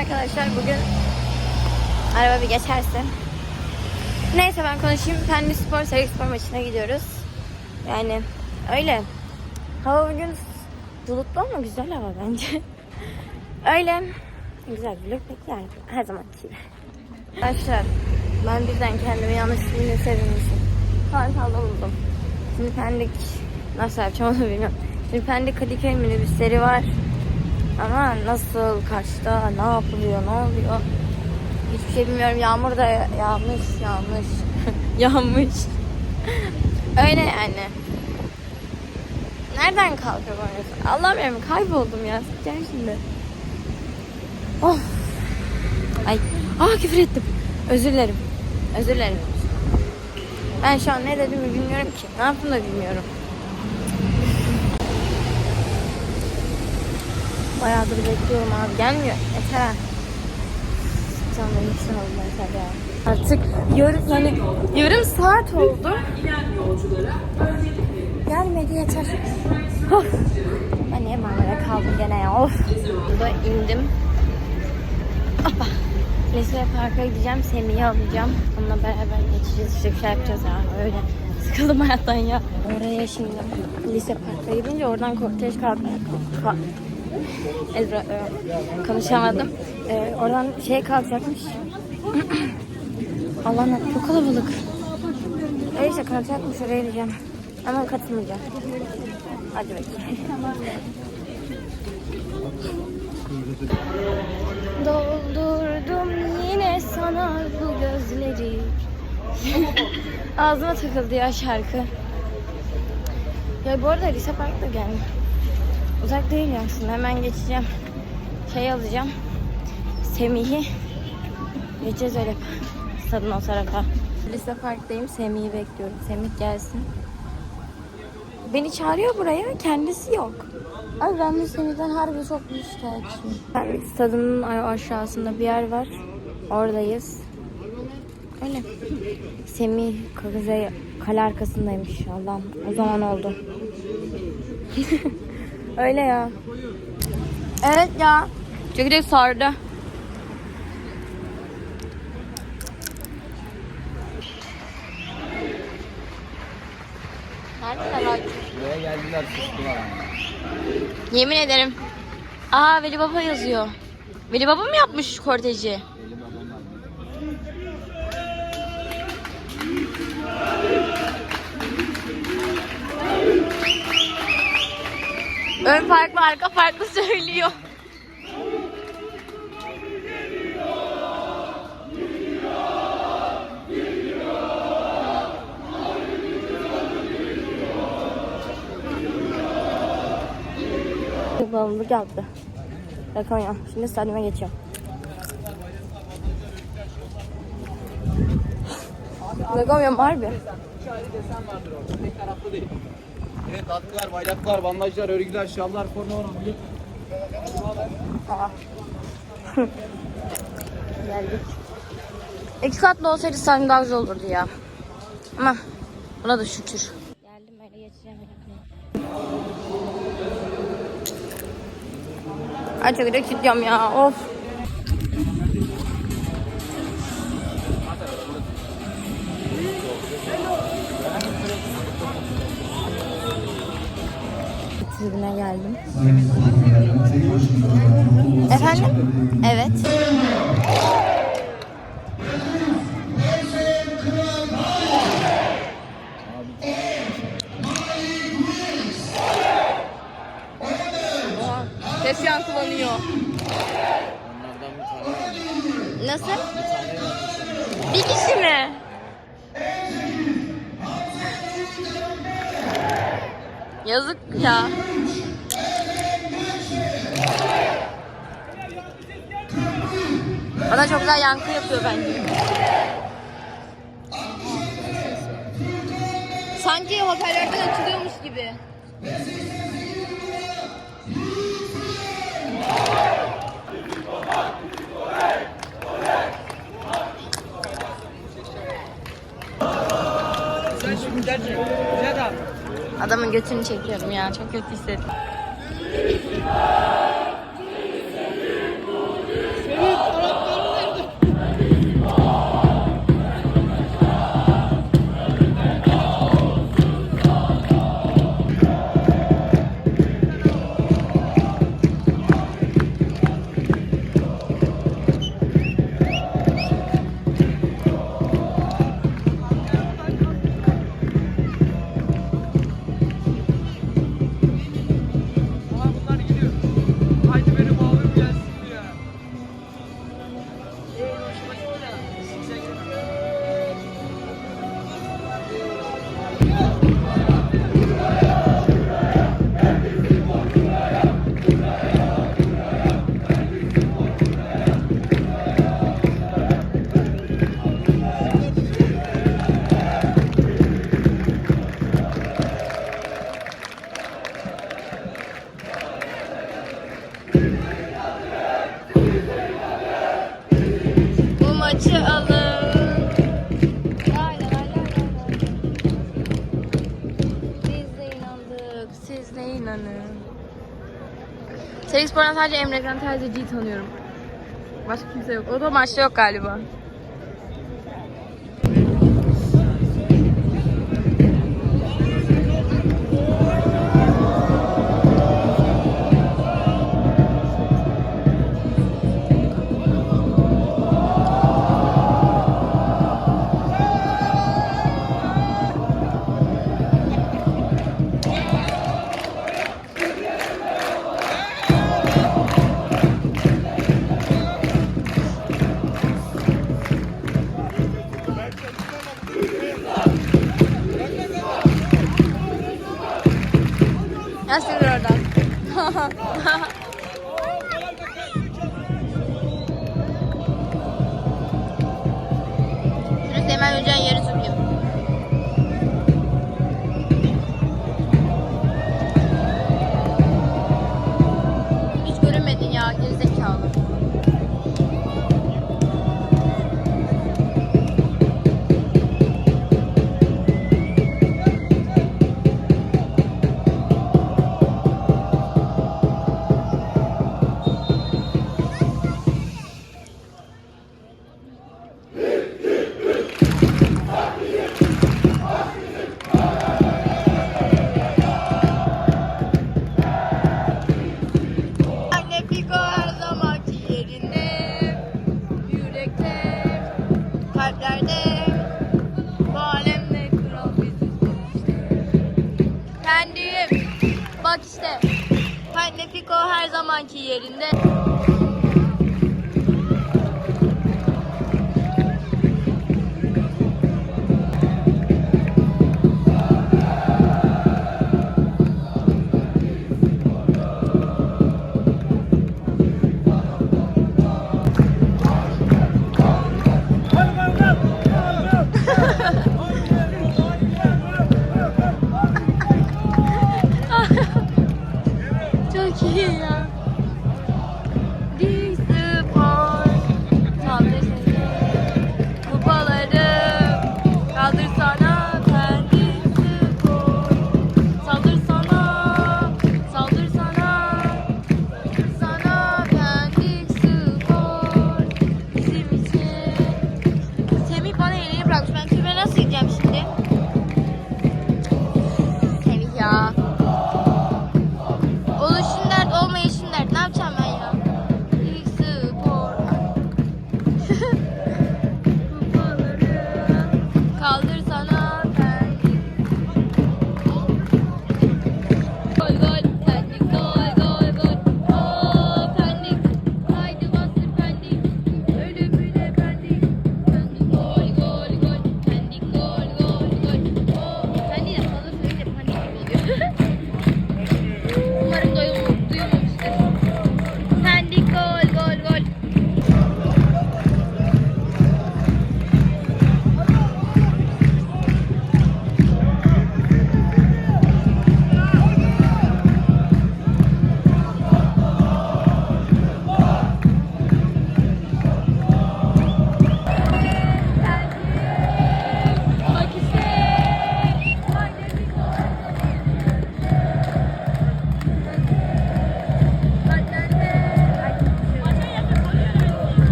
arkadaşlar bugün araba bir geçerse. Neyse ben konuşayım. Pendik Spor, Serik Spor maçına gidiyoruz. Yani öyle. Hava bugün bulutlu ama güzel hava bence. öyle. Güzel vlog yani her zaman gibi. Arkadaşlar ben birden kendimi yanlış bildiğini sevinmişim. Kartal'da buldum. Şimdi Pendik nasıl yapacağım onu bilmiyorum. Şimdi Pendik Kadıköy minibüsleri var. Ama nasıl, kaçta, ne yapılıyor, ne oluyor? Hiçbir şey bilmiyorum. Yağmur da yağmış, yağmış, yağmış. Öyle yani. Nereden kalkıyor bana? Allah'ım ya kayboldum ya. Gel şimdi. Oh. Ay. Ah küfür ettim. Özür dilerim. Özür dilerim. Ben şu an ne dediğimi bilmiyorum ki. Ne yaptım da bilmiyorum. Bayağıdır bekliyorum abi. Gelmiyor. Yeter. Canım için oldu yeter ya. Artık yarım, yani yarım saat oldu. Gelmedi yeter. Of. Ben niye Marmara kaldım gene ya. Of. Burada indim. Hoppa. Lise Park'a gideceğim. Semih'i alacağım. Onunla beraber geçeceğiz. İşte bir şey yapacağız ya. Öyle. Sıkıldım hayattan ya. Oraya şimdi Lise Park'a gidince oradan kortej kalkmaya kalk. Ezra, e, konuşamadım. E, oradan şey kalkacakmış. Allah'ım çok kalabalık. Öyleyse kalkacakmış oraya gideceğim. Ama katılmayacağım. Hadi bakayım. Doldurdum yine sana bu gözleri. Ağzıma takıldı ya şarkı. Ya bu arada Lise Park'ta geldim. Uzak değil aslında. Hemen geçeceğim. Şey alacağım. Semih'i. Geçeceğiz öyle stadın o tarafa. Lise Park'tayım. Semih'i bekliyorum. Semih gelsin. Beni çağırıyor buraya. Kendisi yok. Ay ben de Semih'den harbi çok büyük şikayetçiyim. Stadının aşağısında bir yer var. Oradayız. Öyle. Semih Kızı kale arkasındaymış Allah'ım. O zaman oldu. Öyle ya. Evet ya. Çekirdek sardı. Neredeler Acun? Buraya geldiler sustular ama. Yemin ederim. Aa Veli Baba yazıyor. Veli Baba mı yapmış korteji? Eli babam Ön farklı arka farklı söylüyor. Bağımlılık yaptı. Yakamıyorum. Şimdi stadyuma geçiyorum. Yakamıyorum harbi. İki ayrı desen vardır orada. Tek taraflı değil. Evet atkılar, bayraklar, bandajlar, örgüler, şallar, forma. Aa. Geldik. İki katlı olsaydı sanki daha güzel olurdu ya. Ama buna da şükür. Geldim öyle geçeceğim. Ay çok da kilitliyorum ya of. Tribüne geldim. Efendim? Evet. Sanki hoparlörden açılıyormuş gibi. Adamın götünü çekiyorum ya. Çok kötü hissettim. sadece Emre Can Terzici'yi tanıyorum. Başka kimse yok. O da maçta yok galiba.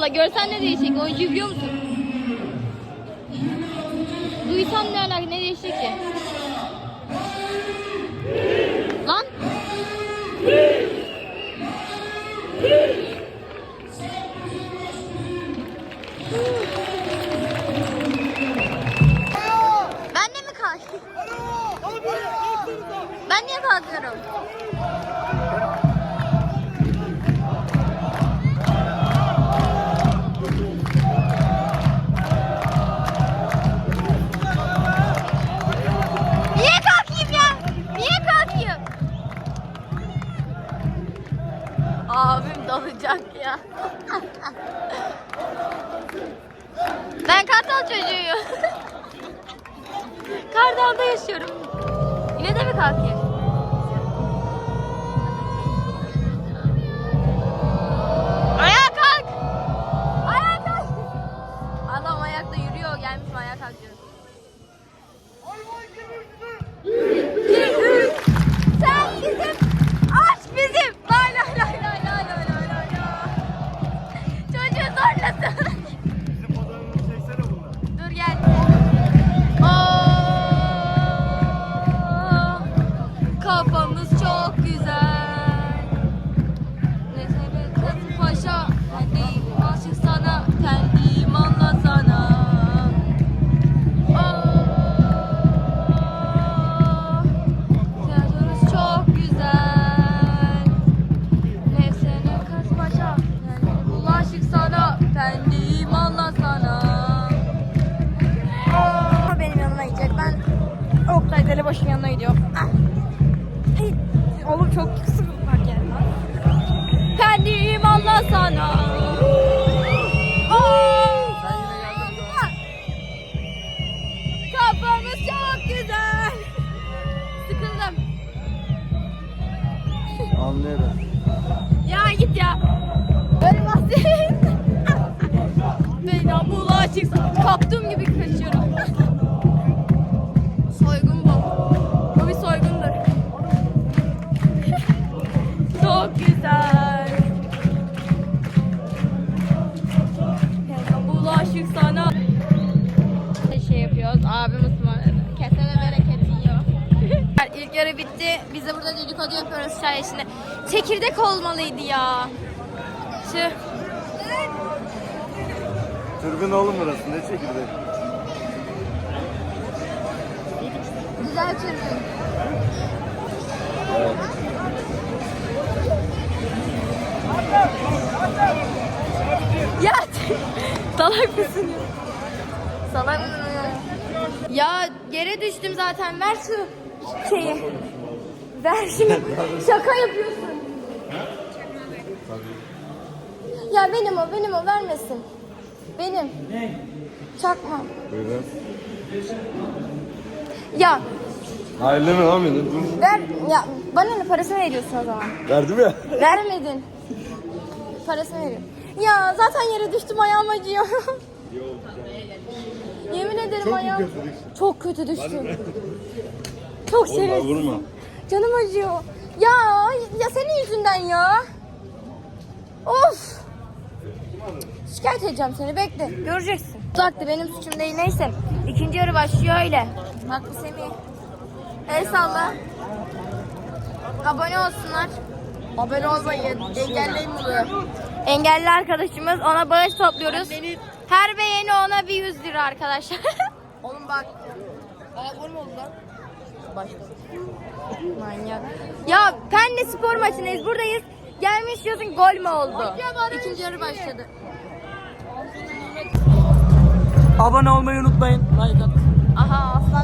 valla görsen ne değişecek oyuncu biliyor musun? Duysam ne Abim dalacak ya. ben kartal çocuğuyum. Kardal'da yaşıyorum. Yine de mi kalkayım? İlk yarı bitti. Biz de burada dedikodu yapıyoruz çay içinde. Çekirdek olmalıydı ya. Tüh. Türbün oğlum burası ne çekirdeği? Güzel türbün. Ya salak mısın? Salak mısın ya? Ya yere düştüm zaten. Ver şu şeyi. Ver şunu. Şaka yapıyorsun. Ya benim o, benim o. Vermesin. Benim. Çakma. Buyurun. Ya Hayırlı mı lan benim? ver. Ya bana ne parasını veriyorsun o zaman. Verdim ya. Vermedin. Parasını veriyorum. Ya zaten yere düştüm ayağım acıyor. Yemin ederim ayağım. Çok kötü düştüm. Çok Vurma şerefsiz. vurma. Canım acıyor. Ya ya senin yüzünden ya. Of. Şikayet edeceğim seni bekle. Göreceksin. Uzaktı benim suçum değil neyse. İkinci yarı başlıyor öyle. Bak bu Semih. El salla. Abone olsunlar. Abone olmayın. Engelleyin bunu. Engelli arkadaşımız. Ona bağış topluyoruz. Her beğeni ona bir 100 lira arkadaşlar. Oğlum bak. Aa gol mü oldu lan? Manyak. Ya Penle spor maçındayız. Buradayız. Gelmiş diyorsun gol mü oldu? İkinci yarı başladı. Abone olmayı unutmayın. Like at. Aha Aslan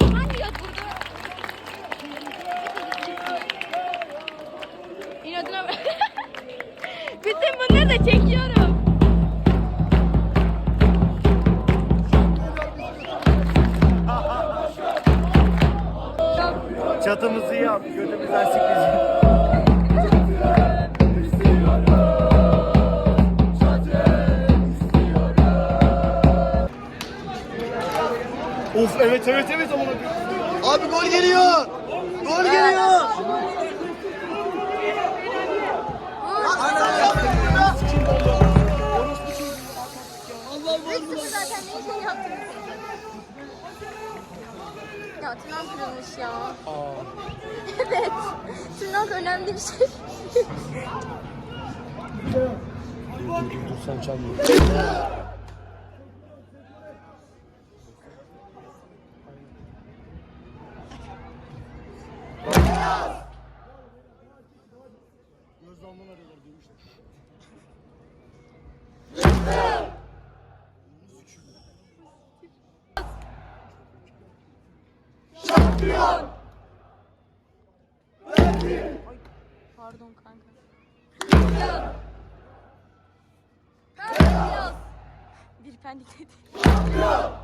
Hangi yat burada? İnadına Bütün bunları da çekiyorum. Çatımızı yap, götümüzden sikeceğim. Of evet evet evet amına Abi gol geliyor. Gol geliyor. Üç sıfır zaten ne şey yaptınız? Ya tırnağım kırılmış ya. evet. Tırnak önemli bir şey. Sen çalmıyorsun. devam dikkat edin.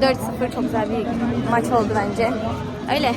4-0 çok güzel bir maç oldu bence. Öyle.